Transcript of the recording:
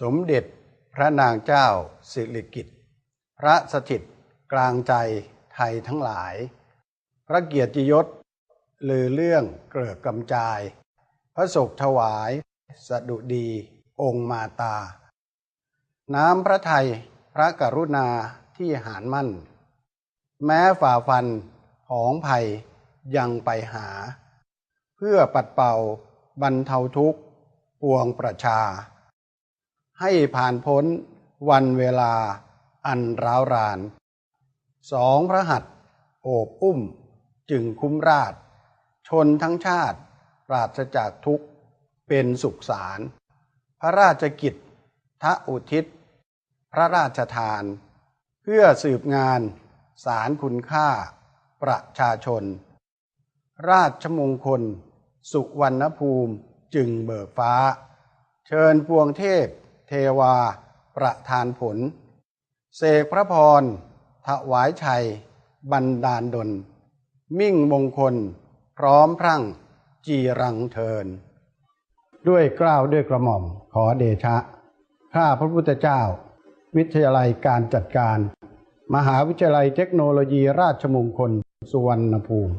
สมเด็จพระนางเจ้าสิริกิติ์พระสถิตกลางใจไทยทั้งหลาย พระเกียรติยศลือเรื่องเกลือกกำจาย พระศกถวาย สดุดีองค์มาตา น้ำพระไทยพระกรุณาที่หารมั่น แม้ฝ่าฟันผองภัยยังไปหา เพื่อปัดเป่าบรรเทาทุกข์ปวงประชา ให้ผ่านพ้นวันเวลาอันร้าวรานสองพระหัตถ์โอบอุ้มจึงคุ้มราช ชนทั้งชาติปราศจากทุกข์เป็นสุขสารพระราชกิจทะอุทิศ พระราชทาน เพื่อสืบงานสารคุณค่า ประชาชน ราชมงคล สุวรรณภูมิจึงเบิกฟ้า เชิญปวงเทพ เทวา ประทานผล เสกพระพร ถวายชัย บันดาลดล มิ่งมงคล พร้อมพรั่ง จีรังเทิน ด้วยกล้าวด้วยกระหม่อมขอเดชะ ข้าพระพุทธเจ้า วิทยาลัยการจัดการ มหาวิทยาลัยเทคโนโลยีราชมงคล สุวรรณภูมิ